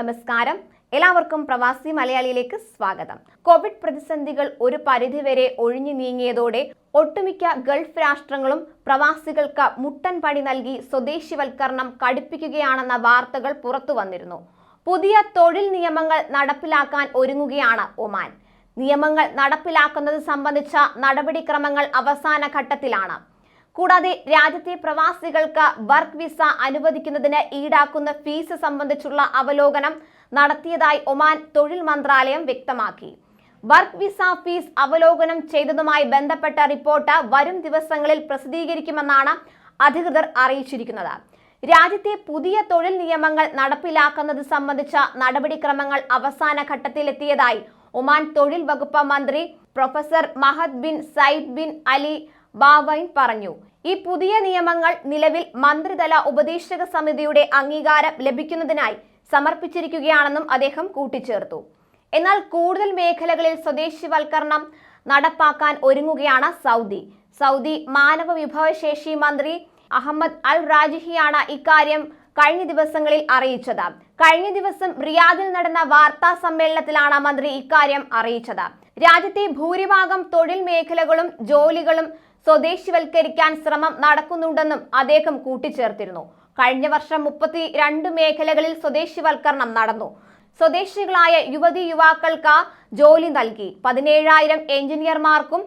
നമസ്കാരം. എല്ലാവർക്കും പ്രവാസി മലയാളിയിലേക്ക് സ്വാഗതം. കോവിഡ് പ്രതിസന്ധികൾ ഒരു പരിധിവരെ ഒഴിഞ്ഞു നീങ്ങിയതോടെ ഒട്ടുമിക്ക ഗൾഫ് രാഷ്ട്രങ്ങളും പ്രവാസികൾക്ക് മുട്ടൻ പണി നൽകി സ്വദേശിവൽക്കരണം കടുപ്പിക്കുകയാണെന്ന വാർത്തകൾ പുറത്തു വന്നിരുന്നു. പുതിയ തൊഴിൽ നിയമങ്ങൾ നടപ്പിലാക്കാൻ ഒരുങ്ങുകയാണ് ഒമാൻ. നിയമങ്ങൾ നടപ്പിലാക്കുന്നത് സംബന്ധിച്ച നടപടിക്രമങ്ങൾ അവസാന ഘട്ടത്തിലാണ്. കൂടാതെ രാജ്യത്തെ പ്രവാസികൾക്ക് വർക്ക് വിസ അനുവദിക്കുന്നതിന് ഈടാക്കുന്ന ഫീസ് സംബന്ധിച്ചുള്ള അവലോകനം നടത്തിയതായി ഒമാൻ തൊഴിൽ മന്ത്രാലയം വ്യക്തമാക്കി. വർക്ക് വിസ ഫീസ് അവലോകനം ചെയ്തതുമായി ബന്ധപ്പെട്ട റിപ്പോർട്ട് വരും ദിവസങ്ങളിൽ പ്രസിദ്ധീകരിക്കുമെന്നാണ് അധികൃതർ അറിയിച്ചിരിക്കുന്നത്. രാജ്യത്തെ പുതിയ തൊഴിൽ നിയമങ്ങൾ നടപ്പിലാക്കുന്നത് സംബന്ധിച്ച നടപടിക്രമങ്ങൾ അവസാന ഘട്ടത്തിലെത്തിയതായി ഒമാൻ തൊഴിൽ വകുപ്പ് മന്ത്രി professor Mahad bin Said bin Ali Bawain പറഞ്ഞു. ഈ പുതിയ നിയമങ്ങൾ നിലവിൽ മന്ത്രിതല ഉപദേശക സമിതിയുടെ അംഗീകാരം ലഭിക്കുന്നതിനായി സമർപ്പിച്ചിരിക്കുകയാണെന്നും അദ്ദേഹം കൂട്ടിച്ചേർത്തു. എന്നാൽ കൂടുതൽ മേഖലകളിൽ സ്വദേശിവൽക്കരണം നടപ്പാക്കാൻ ഒരുങ്ങുകയാണ് സൗദി. സൗദി മാനവ വിഭവശേഷി മന്ത്രി അഹമ്മദ് അൽ റാജിഹിയാണ് ഇക്കാര്യം കഴിഞ്ഞ ദിവസങ്ങളിൽ അറിയിച്ചത്. കഴിഞ്ഞ ദിവസം റിയാദിൽ നടന്ന വാർത്താ സമ്മേളനത്തിലാണ് മന്ത്രി ഇക്കാര്യം അറിയിച്ചത്. രാജ്യത്തെ ഭൂരിഭാഗം തൊഴിൽ മേഖലകളും ജോലികളും സ്വദേശിവൽക്കരിക്കാൻ ശ്രമം നടക്കുന്നുണ്ടെന്നും അദ്ദേഹം കൂട്ടിച്ചേർത്തിരുന്നു. കഴിഞ്ഞ വർഷം മുപ്പത്തി രണ്ട് മേഖലകളിൽ സ്വദേശിവൽക്കരണം നടന്നു. സ്വദേശികളായ യുവതി യുവാക്കൾക്ക് ജോലി നൽകി. പതിനേഴായിരം എഞ്ചിനീയർമാർക്കും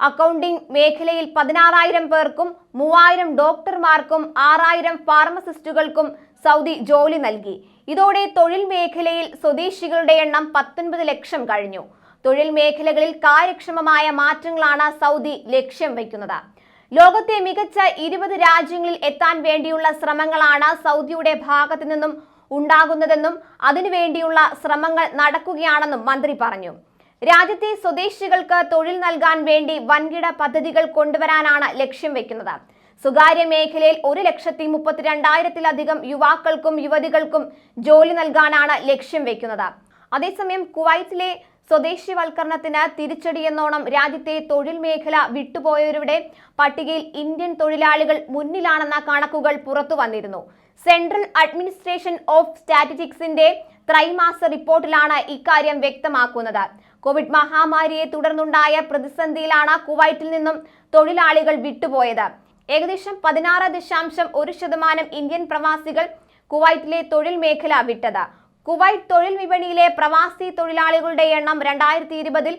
അക്കൗണ്ടിംഗ് മേഖലയിൽ പതിനാറായിരം പേർക്കും മൂവായിരം ഡോക്ടർമാർക്കും ആറായിരം ഫാർമസിസ്റ്റുകൾക്കും സൗദി ജോലി നൽകി. ഇതോടെ തൊഴിൽ മേഖലയിൽ സ്വദേശികളുടെ എണ്ണം പത്തൊൻപത് ലക്ഷം കഴിഞ്ഞു. തൊഴിൽ മേഖലകളിൽ കാര്യക്ഷമമായ മാറ്റങ്ങളാണ് സൗദി ലക്ഷ്യം വയ്ക്കുന്നത്. ലോകത്തെ മികച്ച ഇരുപത് രാജ്യങ്ങളിൽ എത്താൻ വേണ്ടിയുള്ള ശ്രമങ്ങളാണ് സൗദിയുടെ ഭാഗത്തു നിന്നും ഉണ്ടാകുന്നതെന്നും അതിനുവേണ്ടിയുള്ള ശ്രമങ്ങൾ നടക്കുകയാണെന്നും മന്ത്രി പറഞ്ഞു. രാജ്യത്തെ സ്വദേശികൾക്ക് തൊഴിൽ നൽകാൻ വേണ്ടി വൻകിട പദ്ധതികൾ കൊണ്ടുവരാനാണ് ലക്ഷ്യം വെക്കുന്നത് സ്വകാര്യ മേഖലയിൽ ഒരു ലക്ഷത്തി മുപ്പത്തിരണ്ടായിരത്തിലധികം യുവാക്കൾക്കും യുവതികൾക്കും ജോലി നൽകാനാണ് ലക്ഷ്യം വെക്കുന്നത് അതേസമയം കുവൈറ്റിലെ സ്വദേശിവൽക്കരണത്തിന് തിരിച്ചടിയെന്നോണം രാജ്യത്തെ തൊഴിൽ മേഖല വിട്ടുപോയവരുടെ പട്ടികയിൽ ഇന്ത്യൻ തൊഴിലാളികൾ മുന്നിലാണെന്ന കണക്കുകൾ പുറത്തു വന്നിരുന്നു. സെൻട്രൽ അഡ്മിനിസ്ട്രേഷൻ ഓഫ് സ്റ്റാറ്റിസ്റ്റിക്സിന്റെ ത്രൈമാസ റിപ്പോർട്ടിലാണ് ഇക്കാര്യം വ്യക്തമാക്കുന്നത്. കോവിഡ് മഹാമാരിയെ തുടർന്നുണ്ടായ പ്രതിസന്ധിയിലാണ് കുവൈറ്റിൽ നിന്നും തൊഴിലാളികൾ വിട്ടുപോയത്. ഏകദേശം പതിനാറ് ദശാംശം ഒരു ശതമാനം ഇന്ത്യൻ പ്രവാസികൾ കുവൈറ്റിലെ തൊഴിൽ മേഖല വിട്ടത്. കുവൈറ്റ് തൊഴിൽ വിപണിയിലെ പ്രവാസി തൊഴിലാളികളുടെ എണ്ണം രണ്ടായിരത്തി ഇരുപതിൽ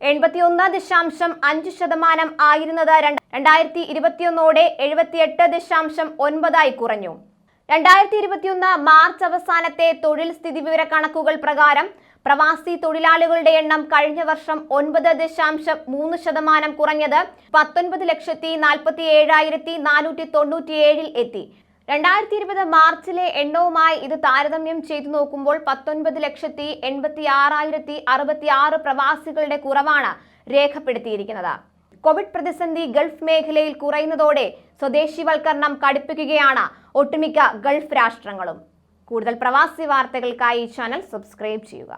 എൺപത്തിയൊന്ന് ദശാംശം അഞ്ച് ശതമാനം ആയിരുന്നത് രണ്ടായിരത്തി ഇരുപത്തിയൊന്നോടെ എഴുപത്തിയെട്ട് ദശാംശം ഒൻപതായി കുറഞ്ഞു. രണ്ടായിരത്തി ഇരുപത്തിയൊന്ന് മാർച്ച് അവസാനത്തെ തൊഴിൽ സ്ഥിതി വിവര കണക്കുകൾ പ്രകാരം പ്രവാസി തൊഴിലാളികളുടെ എണ്ണം കഴിഞ്ഞ വർഷം ഒൻപത് ദശാംശം മൂന്ന് ശതമാനം കുറഞ്ഞത് പത്തൊൻപത് ലക്ഷത്തി നാൽപ്പത്തി ഏഴായിരത്തി നാനൂറ്റി തൊണ്ണൂറ്റിയേഴിൽ എത്തി രണ്ടായിരത്തി ഇരുപത് മാർച്ചിലെ എണ്ണവുമായി ഇത് താരതമ്യം ചെയ്തു നോക്കുമ്പോൾ പത്തൊൻപത് ലക്ഷത്തി എൺപത്തി ആറായിരത്തി അറുപത്തി ആറ് പ്രവാസികളുടെ കുറവാണ് രേഖപ്പെടുത്തിയിരിക്കുന്നത്. കോവിഡ് പ്രതിസന്ധി ഗൾഫ് മേഖലയിൽ കുറയുന്നതോടെ സ്വദേശിവൽക്കരണം കടുപ്പിക്കുകയാണ് ഒട്ടുമിക്ക ഗൾഫ് രാഷ്ട്രങ്ങളും. കൂടുതൽ പ്രവാസി വാർത്തകൾക്കായി ചാനൽ സബ്സ്ക്രൈബ് ചെയ്യുക.